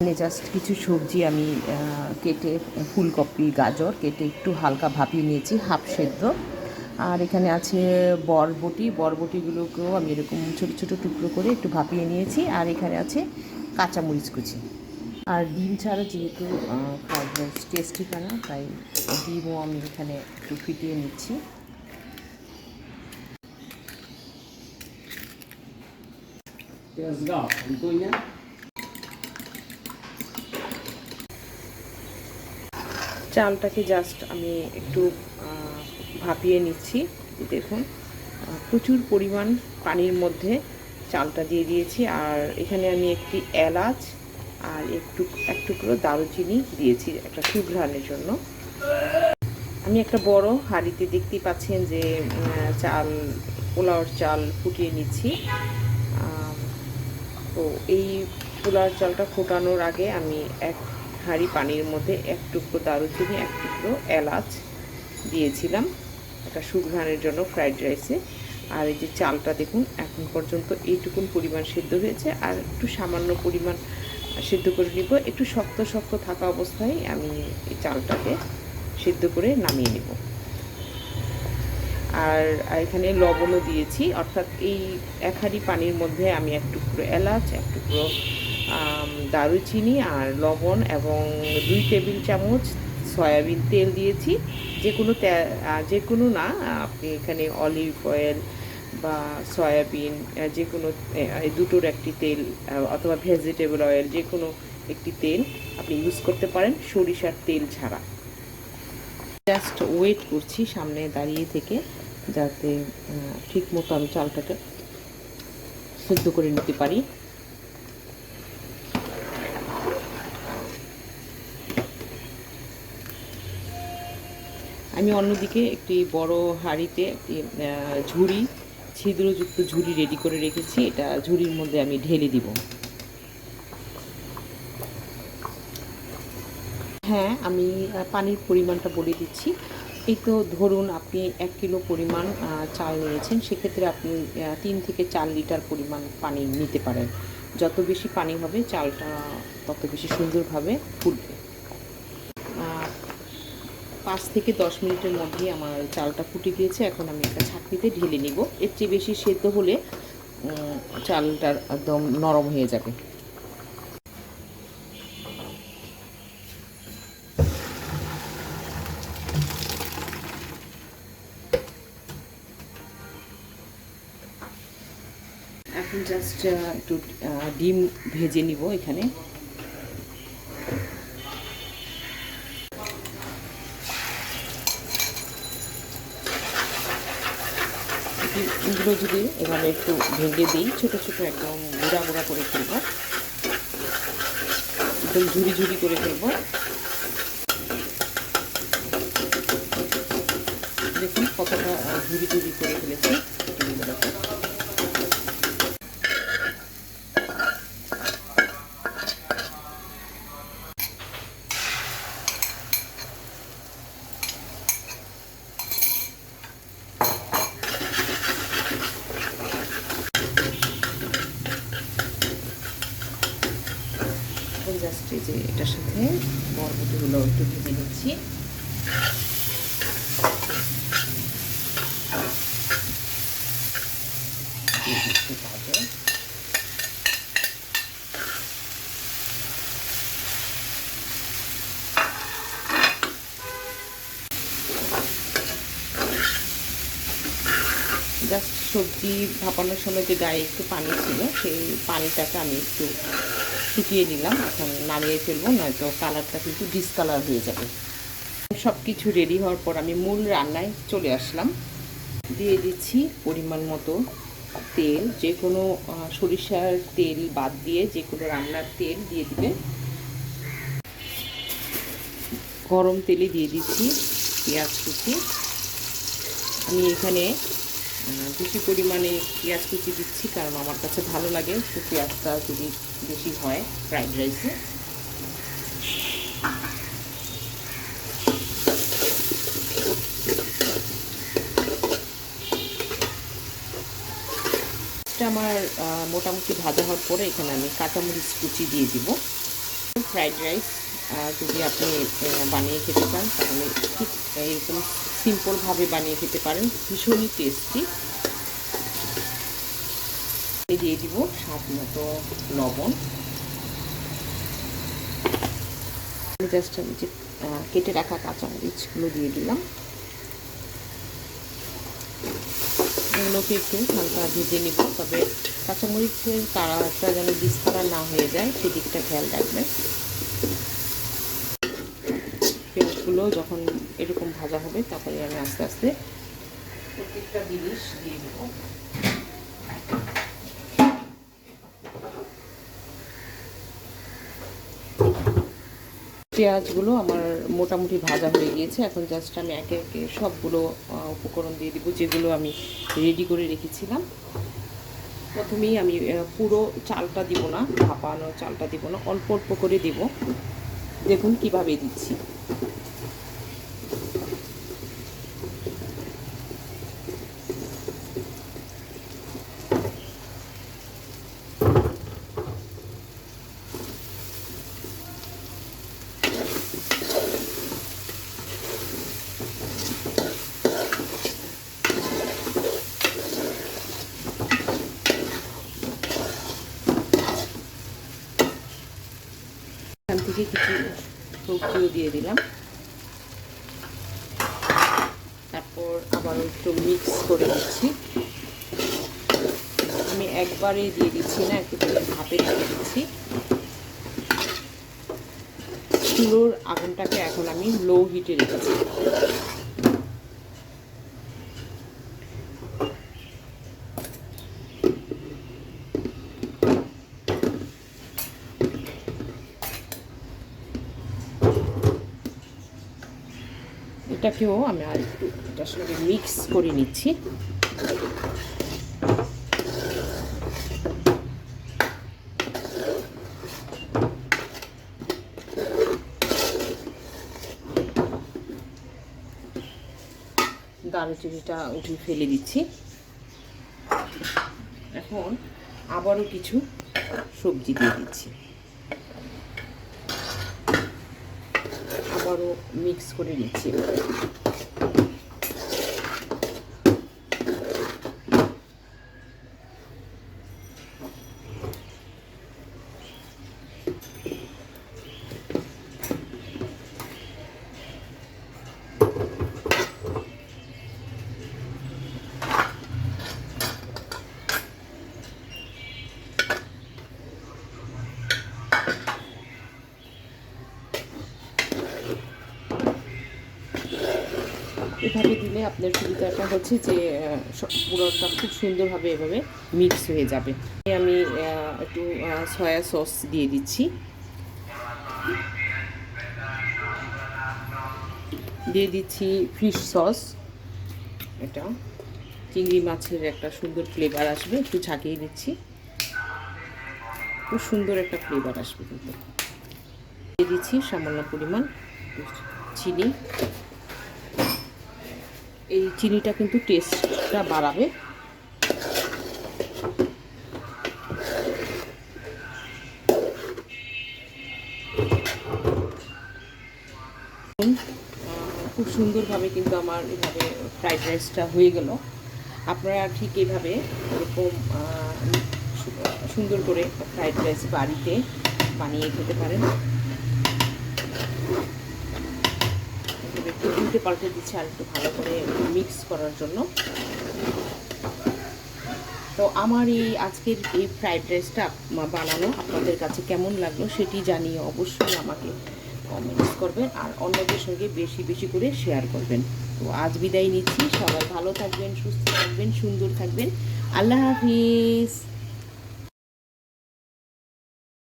এখানে জাস্ট কিছু সবজি আমি কেটে ফুলকপি, গাজর কেটে একটু হালকা ভাপিয়ে নিয়েছি, হাফ সেদ্ধ। আর এখানে আছে বরবটি, বরবটিগুলোকেও আমি এরকম ছোট ছোট টুকরো করে একটু ভাপিয়ে নিয়েছি। আর এখানে আছে কাঁচামরিচ কুচি। আর ডিম ছাড়া যেহেতু টেস্টি কানা তাই ডিমও আমি এখানে একটু ফিটিয়ে নিচ্ছি কই না চালটাকে জাস্ট আমি একটু ভাপিয়ে নিচ্ছি। দেখুন প্রচুর পরিমাণ পানির মধ্যে চালটা দিয়ে দিয়েছি। আর এখানে আমি একটি এলাচ আর একটু, এক টুকরো দারুচিনি দিয়েছি একটা সুঘ্রাণের জন্য। আমি একটা বড় হাঁড়িতে দেখতেই পাচ্ছেন যে চাল, পোলাওর চাল ফুটিয়ে নিচ্ছি। তো এই পোলাওর চালটা ফোটানোর আগে আমি এক হাঁড়ি পানির মধ্যে এক টুকরো দারুচিনি, এক টুকরো এলাচ দিয়েছিলাম। একটা সুঘ্রাণের জন্য ফ্রাইড রাইসে। আর এই যে চালটা দেখুন, এখন পর্যন্ত এইটুকুন পরিমাণ সেদ্ধ হয়েছে। আর একটু সামান্য পরিমাণ সেদ্ধ করে নিব। একটু শক্ত শক্ত থাকা অবস্থায় আমি এই চালটাকে সেদ্ধ করে নামিয়ে নেব। আর এখানে লবণও দিয়েছি। অর্থাৎ এই এক হাঁড়ি পানির মধ্যে আমি এক টুকরো এলাচ, এক টুকরো দারুচিনি আর লবণ এবং দুই টেবিল চামচ সয়াবিন তেল দিয়েছি। যে কোনো যে কোনো না, আপনি এখানে অলিভ অয়েল বা সয়াবিন যে কোনো দুটোর একটি তেল অথবা ভেজিটেবল অয়েল যে কোনো একটি তেল আপনি ইউজ করতে পারেন, সরিষার তেল ছাড়া। জাস্ট ওয়েট করছি সামনে দাঁড়িয়ে থেকে, যাতে ঠিক মতো আমি চালটাকে সিদ্ধ করে নিতে পারি। আমি অন্যদিকে একটি বড় হাঁড়িতে একটি ঝুড়ি, ছিদ্রযুক্ত ঝুড়ি রেডি করে রেখেছি। এটা ঝুড়ির মধ্যে আমি ঢেলে দিব। হ্যাঁ আমি পানির পরিমাণটা বলে দিচ্ছি। এই তো ধরুন আপনি এক কিলো পরিমাণ চাল নিয়েছেন। সেক্ষেত্রে আপনি তিন থেকে চার লিটার পরিমাণ পানি নিতে পারেন। যত বেশি পানি হবে, চালটা তত বেশি সুন্দরভাবে ফুটবে। পাঁচ থেকে দশ মিনিটের মধ্যেই আমার চালটা ফুটে গিয়েছে। এখন আমি একটা ছাঁকনিতে ঢেলে নিব। এর চেয়ে বেশি সেদ্ধ হলে চালটা একদম নরম হয়ে যাবে। এখন জাস্ট একটু ডিম ভেজে নিব এখানে। ডিমগুলো যদি এভাবে একটু ভেঙে দিই, ছোটো ছোটো একদম গুঁড়া গুঁড়া করে ফেলব। একদম ঝুড়ি ঝুড়ি করে ফেলব। দেখুন কতটা ঝুড়ি ঝুড়ি করে ফেলেছি জাস্ট এই যে এটার সাথে বরবটিগুলো একটু ভেজে নিচ্ছি। জাস্ট সবজি ভাপানোর সময় যে গায়ে একটু পানি ছিল, সেই পানিটাকে আমি একটু শুকিয়ে নিলাম, এখন নামিয়ে ফেলব, নয়তো কালারটা কিন্তু ডিসকালার হয়ে যাবে। সব কিছু রেডি হওয়ার পর আমি মূল রান্নায় চলে আসলাম। দিয়ে দিচ্ছি পরিমাণ মতো তেল, যে কোনো সরিষার তেল বাদ দিয়ে যে কোনো রান্নার তেল দিয়ে দিবে। গরম তেলে দিয়ে দিচ্ছি পেঁয়াজ কুচি। আমি এখানে বেশি পরিমাণে পেঁয়াজ কুচি দিচ্ছি কারণ আমার কাছে ভালো লাগে একটু পেঁয়াজটা যদি বেশি হয় ফ্রাইড রাইসে আমার মোটামুটি ভাজা হওয়ার পরে এখানে আমি কাঁচামরিচ কুচি দিয়ে দিব। ফ্রাইড রাইস যদি আপনি বানিয়ে খেতে চান, তাহলে ঠিক এরকম সিম্পলভাবে বানিয়ে খেতে পারেন। ভীষণই টেস্টি দিয়ে দিব স্বাদ মতো লবণ। আমি জাস্ট আমি যে কেটে রাখা কাঁচামরিচগুলো দিয়ে দিলাম। এগুলোকে একটু হালকা ভেজে নিব, তবে কাঁচামরিচের কালারটা যেন ডিসকালার না হয়ে যায়, সেদিকটা খেয়াল রাখবেন। পেঁয়াজগুলো যখন এরকম ভাজা হবে তারপরে আমি আস্তে আস্তে প্রত্যেকটা জিনিস দিয়ে দেবো। পেঁয়াজগুলো আমার মোটামুটি ভাজা হয়ে গিয়েছে। এখন জাস্ট আমি একে একে সবগুলো উপকরণ দিয়ে দিব, যেগুলো আমি রেডি করে রেখেছিলাম। প্রথমেই আমি পুরো চালটা দিব না, ভাপানো চালটা দিব না, অল্প অল্প করে দেব। দেখুন কীভাবে দিচ্ছি এখান থেকে কিছু সবজিও দিয়ে দিলাম। তারপর আবার একটু মিক্স করে দিচ্ছি আমি একবারে দিয়ে দিচ্ছি না একেবারে ভাপে দিয়ে দিচ্ছি। চুলোর আগুনটাকে এখন আমি লো হিটে রেখেছি। এটাকেও আমি আর একটু এটার সঙ্গে মিক্স করে নিচ্ছি। দারুচিনিটা উঠিয়ে ফেলে দিচ্ছি। এখন আবারও কিছু সবজি দিয়ে দিচ্ছি। আবারও মিক্স করে নিচ্ছি এভাবে দিলে আপনার সুবিধাটা হচ্ছে যে পুরোটা খুব সুন্দরভাবে এভাবে মিক্স হয়ে যাবে। আমি একটু সয়া সস দিয়ে দিচ্ছি। দিয়ে দিচ্ছি ফিশ সস এটা চিংড়ি মাছের একটা সুন্দর ফ্লেভার আসবে, একটু ঝাঁকিয়ে দিচ্ছি। খুব সুন্দর একটা ফ্লেভার আসবে কিন্তু। দিয়ে দিচ্ছি সামান্য পরিমাণ চিনি। এই চিনিটা কিন্তু টেস্টটা বাড়াবে। খুব সুন্দরভাবে কিন্তু আমার এভাবে ফ্রাইড রাইসটা হয়ে গেল। আপনারা ঠিক এভাবে এরকম সুন্দর করে ফ্রাইড রাইস বাড়িতে বানিয়ে খেতে পারেন এভাবে একটু উল্টে পাল্টে দিচ্ছি আর একটু ভালো করে মিক্স করার জন্য। তো আমার এই আজকের এই ফ্রাইড রাইসটা বানানো আপনাদের কাছে কেমন লাগল সেটি জানিয়ে অবশ্যই আমাকে কমেন্টস করবেন আর অন্যদের সঙ্গে বেশি বেশি করে শেয়ার করবেন। তো আজ বিদায় নিচ্ছি। সবাই ভালো থাকবেন, সুস্থ থাকবেন, সুন্দর থাকবেন। আল্লাহ হাফিজ।